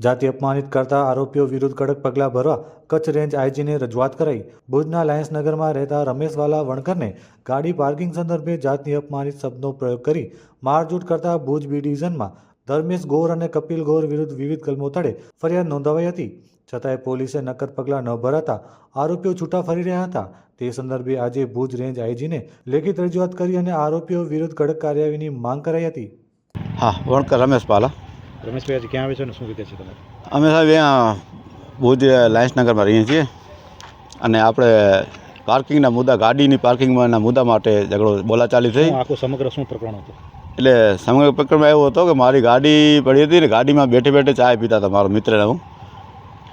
જાતિ અપમાનિત કરતા આરોપીઓ વિરુદ્ધ કડક પગલાં ભરવા કચ્છ રેન્જ આઈજીને રજૂઆત કરાઈ. ભુજના લાયન્સનગરમાં રહેતા રમેશવાલા વણકરને ગાડી પાર્કિંગ સંદર્ભે જાતની અપમાનિત શબ્દનો પ્રયોગ કરી મારઝૂટ કરતા ભુજ બી ડિવિઝનમાં ધર્મેશ ગોર અને કપિલ ગોર વિરુદ્ધ વિવિધ કલમો તળે ફરિયાદ નોંધાવાઈ હતી. છતાંય પોલીસે નક્કર પગલાં ન ભરાતા આરોપીઓ છૂટા ફરી રહ્યા હતા. તે સંદર્ભે આજે ભુજ રેન્જ આઈજીને લેખિત રજૂઆત કરી અને આરોપીઓ વિરુદ્ધ કડક કાર્યવાહીની માંગ કરાઈ હતી. હા, વણકર રમેશ પાલા રમેશભાઈ આજે ક્યાં આવે છે અને શું રીતે છે તમે અમે સાહેબ અહીંયા ભુજ લાયન્સનગરમાં રહીએ છીએ. અને આપણે પાર્કિંગના મુદ્દા ગાડીની પાર્કિંગમાં મુદ્દા માટે ઝઘડો બોલાચાલી થઈ. આખું સમગ્ર શું પ્રકરણ હતું? એટલે સમગ્ર પ્રકરણમાં એવું હતો કે મારી ગાડી પડી હતી ને ગાડીમાં બેઠે બેઠે ચાય પીતા હતા મારો મિત્ર હું.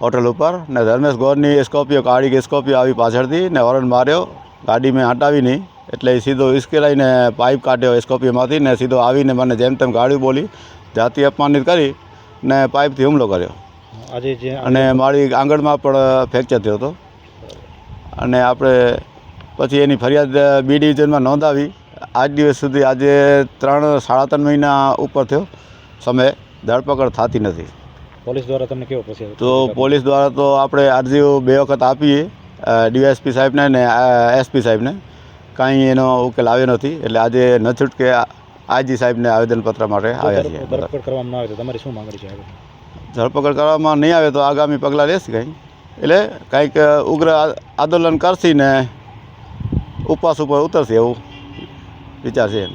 હોટલ ઉપર. ને ધર્મેશ ગોરની સ્કોર્પિયો કાળી સ્કોર્પિયો આવી પાછળથી ને વરણ માર્યો. ગાડી મેં હટાવી નહીં. એટલે સીધો ઇસ્કેલાઈને પાઇપ કાઢ્યો સ્કોર્પિયોમાંથી ને સીધો આવીને મને જેમ તેમ ગાડી બોલી. જાતિ અપમાનિત કરી ને પાઇપથી હુમલો કર્યો. આજે જે અને મારી આંગણમાં પણ ફ્રેક્ચર થયો હતો. અને આપણે પછી એની ફરિયાદ બી ડિવિઝનમાં નોંધાવી. આજ દિવસ સુધી આજે ત્રણ સાડા ત્રણ મહિના ઉપર થયો. સમય ધરપકડ થતી નથી. પોલીસ દ્વારા તમને કેવો પછી તો પોલીસ દ્વારા તો આપણે અરજીઓ બે વખત આપીએ. ડીએસપી સાહેબને ને એસપી સાહેબને. કાંઈ એનો ઉકેલ આવ્યો નથી. એટલે આજે ન છૂટકે આઈજી સાહેબને આવેદનપત્ર માટે આવ્યા છીએ. ધરપકડ કરવામાં ના આવે તો તમારી શું માંગણી છે ધરપકડ કરવામાં નહીં આવે તો આગામી પગલાં લેશે કંઈ. એટલે કંઈક ઉગ્ર આંદોલન કરશીને ઉપવાસ ઉપર ઉતરશે એવું વિચાર છે એમ.